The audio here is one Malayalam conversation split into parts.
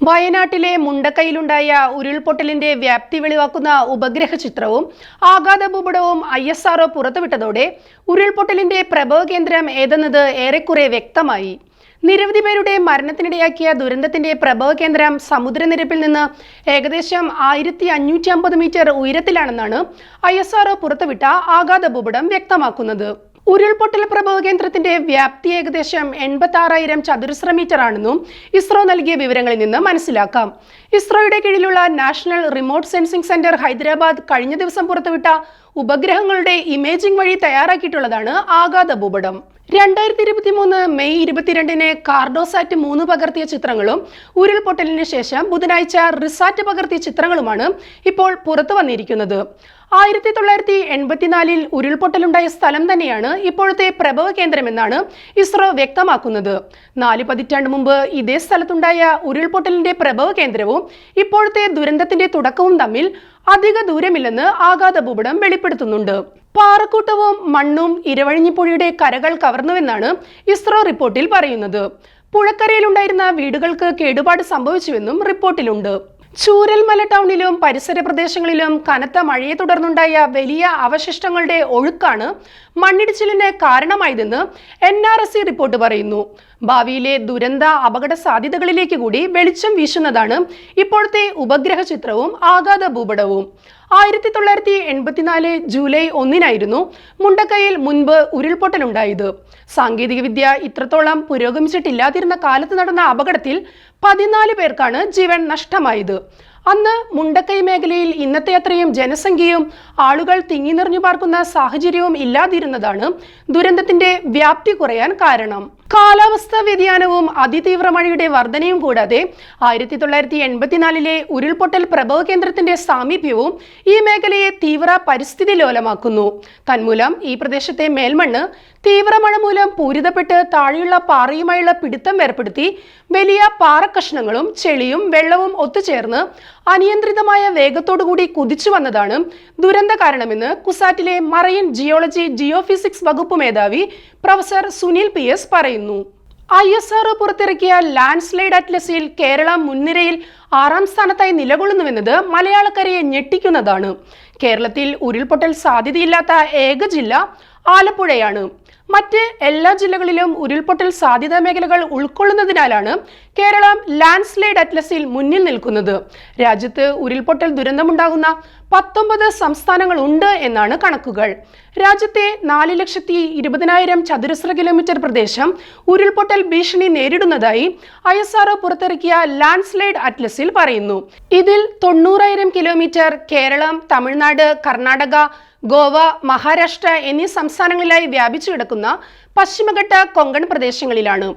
വയനാട്ടിലെ മുണ്ടക്കൈയിലുണ്ടായ ഉരുൾപൊട്ടലിന്റെ വ്യാപ്തി വെളിവാക്കുന്ന ഉപഗ്രഹ ചിത്രവും ആഘാത ഭൂപടവും ഐ എസ് ആർഒ പുറത്തുവിട്ടതോടെ ഉരുൾപൊട്ടലിന്റെ പ്രഭവ കേന്ദ്രം ഏതെന്നത് ഏറെക്കുറെ വ്യക്തമായി. നിരവധി പേരുടെ മരണത്തിനിടയാക്കിയ ദുരന്തത്തിന്റെ പ്രഭവ കേന്ദ്രം സമുദ്രനിരപ്പിൽ നിന്ന് ഏകദേശം ആയിരത്തി അഞ്ഞൂറ്റി അമ്പത് മീറ്റർ ഉയരത്തിലാണെന്നാണ് ഐ എസ് ആർഒ പുറത്തുവിട്ട ആഘാത ഭൂപടം വ്യക്തമാക്കുന്നത്. ഉരുൾപൊട്ടൽ പ്രഭവ കേന്ദ്രത്തിന്റെ വ്യാപ്തി ഏകദേശം എൺപത്തി ആറായിരം ചതുരശ്ര മീറ്റർ ആണെന്നും ഇസ്രോ നൽകിയ വിവരങ്ങളിൽ നിന്ന് മനസ്സിലാക്കാം. ഇസ്രോയുടെ കീഴിലുള്ള national remote sensing centre Hyderabad കഴിഞ്ഞ ദിവസം പുറത്തുവിട്ട ഉപഗ്രഹങ്ങളുടെ ഇമേജിംഗ് വഴി തയ്യാറാക്കിയിട്ടുള്ളതാണ് ആഘാത ഭൂപടം. രണ്ടായിരത്തി ഇരുപത്തി മൂന്ന് മെയ് ഇരുപത്തിരണ്ടിന് കാർഡോസാറ്റ് മൂന്ന് പകർത്തിയ ചിത്രങ്ങളും ഉരുൾപൊട്ടലിന് ശേഷം ബുധനാഴ്ച റിസാറ്റ് പകർത്തിയ ചിത്രങ്ങളുമാണ് ഇപ്പോൾ പുറത്തു വന്നിരിക്കുന്നത്. ആയിരത്തി തൊള്ളായിരത്തി എൺപത്തിനാലിൽ ഉരുൾപൊട്ടലുണ്ടായ സ്ഥലം തന്നെയാണ് ഇപ്പോഴത്തെ പ്രഭവ കേന്ദ്രമെന്നാണ് ഇസ്രോ വ്യക്തമാക്കുന്നത്. നാല് പതിറ്റാണ്ട് മുമ്പ് ഇതേ സ്ഥലത്തുണ്ടായ ഉരുൾപൊട്ടലിന്റെ പ്രഭവ കേന്ദ്രവും ഇപ്പോഴത്തെ ദുരന്തത്തിന്റെ തുടക്കവും തമ്മിൽ അധിക ദൂരമില്ലെന്ന് ആഘാത ഭൂപടം വെളിപ്പെടുത്തുന്നുണ്ട്. പാറക്കൂട്ടവും മണ്ണും ഇരവഴിഞ്ഞിപ്പുഴയുടെ കരകൾ കവർന്നുവെന്നാണ് ഇസ്രോ റിപ്പോർട്ടിൽ പറയുന്നത്. പുഴക്കരയിലുണ്ടായിരുന്ന വീടുകൾക്ക് കേടുപാട് സംഭവിച്ചുവെന്നും റിപ്പോർട്ടിലുണ്ട്. ചൂരൽമല ടൗണിലും പരിസര പ്രദേശങ്ങളിലും കനത്ത മഴയെ തുടർന്നുണ്ടായ വലിയ അവശിഷ്ടങ്ങളുടെ ഒഴുക്കാണ് മണ്ണിടിച്ചിലിന് കാരണമായതെന്ന് N R S C report പറയുന്നു. ഭാവിയിലെ ദുരന്ത അപകട സാധ്യതകളിലേക്ക് കൂടി വെളിച്ചം വീശുന്നതാണ് ഇപ്പോഴത്തെ ഉപഗ്രഹ ചിത്രവും ആഘാത ഭൂപടവും ആയിരത്തി തൊള്ളായിരത്തി എൺപത്തിനാല് ജൂലൈ ഒന്നിനായിരുന്നു മുണ്ടക്കയിൽ മുൻപ് ഉരുൾപൊട്ടലുണ്ടായത്. സാങ്കേതികവിദ്യ ഇത്രത്തോളം പുരോഗമിച്ചിട്ടില്ലാതിരുന്ന കാലത്ത് നടന്ന അപകടത്തിൽ പതിനാല് പേർക്കാണ് ജീവൻ നഷ്ടമായത്. അന്ന് മുണ്ടക്കൈ മേഖലയിൽ ഇന്നത്തെ അത്രയും ജനസംഖ്യയും ആളുകൾ തിങ്ങി നിറഞ്ഞു പാർക്കുന്ന സാഹചര്യവും ഇല്ലാതിരുന്നതാണ് ദുരന്തത്തിന്റെ വ്യാപ്തി കുറയാൻ കാരണം. കാലാവസ്ഥാ വ്യതിയാനവും അതിതീവ്ര മഴയുടെ വർധനയും കൂടാതെ ആയിരത്തി തൊള്ളായിരത്തി എൺപത്തിനാലിലെ ഉരുൾപൊട്ടൽ പ്രഭവ കേന്ദ്രത്തിന്റെ സാമീപ്യവും ഈ മേഖലയെ തീവ്ര പരിസ്ഥിതി ലോലമാക്കുന്നു. തന്മൂലം ഈ പ്രദേശത്തെ മേൽമണ്ണ് തീവ്ര മഴ മൂലം പൂരിതപ്പെട്ട് താഴെയുള്ള പാറയുമായുള്ള പിടുത്തം ഏർപ്പെടുത്തി വലിയ പാറക്കഷ്ണങ്ങളും ചെളിയും വെള്ളവും ഒത്തുചേർന്ന് അനിയന്ത്രിതമായ വേഗത്തോടുകൂടി കുതിച്ചു വന്നതാണ് ദുരന്ത കാരണമെന്ന് കുസാറ്റിലെ മറൈൻ ജിയോളജി ജിയോഫിസിക്സ് വകുപ്പ് മേധാവി പ്രൊഫസർ സുനിൽ പി എസ് പറയുന്നു. ഐ എസ് ആർ പുറത്തിറക്കിയ ലാൻഡ് സ്ലൈഡ് അറ്റ്ലസിൽ കേരളം മുൻനിരയിൽ ആറാം സ്ഥാനത്തായി നിലകൊള്ളുന്നുവെന്നത് മലയാളക്കരയെ ഞെട്ടിക്കുന്നതാണ്. കേരളത്തിൽ ഉരുൾപൊട്ടൽ സാധ്യതയില്ലാത്ത ഏക ജില്ല ആലപ്പുഴയാണ്. മറ്റ് എല്ലാ ജില്ലകളിലും ഉരുൾപൊട്ടൽ സാധ്യതാ മേഖലകൾ ഉൾക്കൊള്ളുന്നതിനാലാണ് കേരളം ലാൻഡ് സ്ലൈഡ് അറ്റ്ലസിൽ മുന്നിൽ നിൽക്കുന്നത്. രാജ്യത്ത് ഉരുൾപൊട്ടൽ ദുരന്തമുണ്ടാകുന്ന പത്തൊമ്പത് സംസ്ഥാനങ്ങൾ ഉണ്ട് എന്നാണ് കണക്കുകൾ. രാജ്യത്തെ നാല് ലക്ഷത്തി ഇരുപതിനായിരം ചതുരശ്ര കിലോമീറ്റർ പ്രദേശം ഉരുൾപൊട്ടൽ ഭീഷണി നേരിടുന്നതായി ഐ എസ് ആർഒ പുറത്തിറക്കിയ ലാൻഡ് സ്ലൈഡ് അറ്റ്ലസിൽ പറയുന്നു. ഇതിൽ തൊണ്ണൂറായിരം കിലോമീറ്റർ കേരളം തമിഴ്നാട് കർണാടക ഗോവ മഹാരാഷ്ട്ര എന്നീ സംസ്ഥാനങ്ങളിലായി വ്യാപിച്ചു കിടക്കുന്ന പശ്ചിമഘട്ട കൊങ്കൺ പ്രദേശങ്ങളിലാണ്.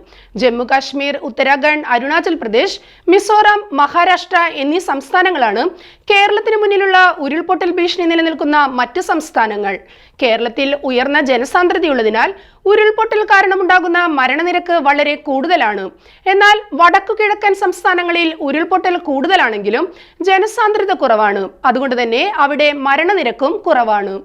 ജമ്മു കാശ്മീർ ഉത്തരാഖണ്ഡ് അരുണാചൽ പ്രദേശ് മിസോറാം മഹാരാഷ്ട്ര എന്നീ സംസ്ഥാനങ്ങളാണ് കേരളത്തിന് മുന്നിലുള്ള ഉരുൾപൊട്ടൽ ഭീഷണി നിലനിൽക്കുന്ന മറ്റ് സംസ്ഥാനങ്ങൾ. കേരളത്തിൽ ഉയർന്ന ജനസാന്ദ്രതയുള്ളതിനാൽ ഉരുൾപൊട്ടൽ കാരണമുണ്ടാകുന്ന മരണനിരക്ക് വളരെ കൂടുതലാണ്. എന്നാൽ വടക്കു കിഴക്കൻ സംസ്ഥാനങ്ങളിൽ ഉരുൾപൊട്ടൽ കൂടുതലാണെങ്കിലും ജനസാന്ദ്രത കുറവാണ്. അതുകൊണ്ട് തന്നെ അവിടെ മരണനിരക്കും കുറവാണ്.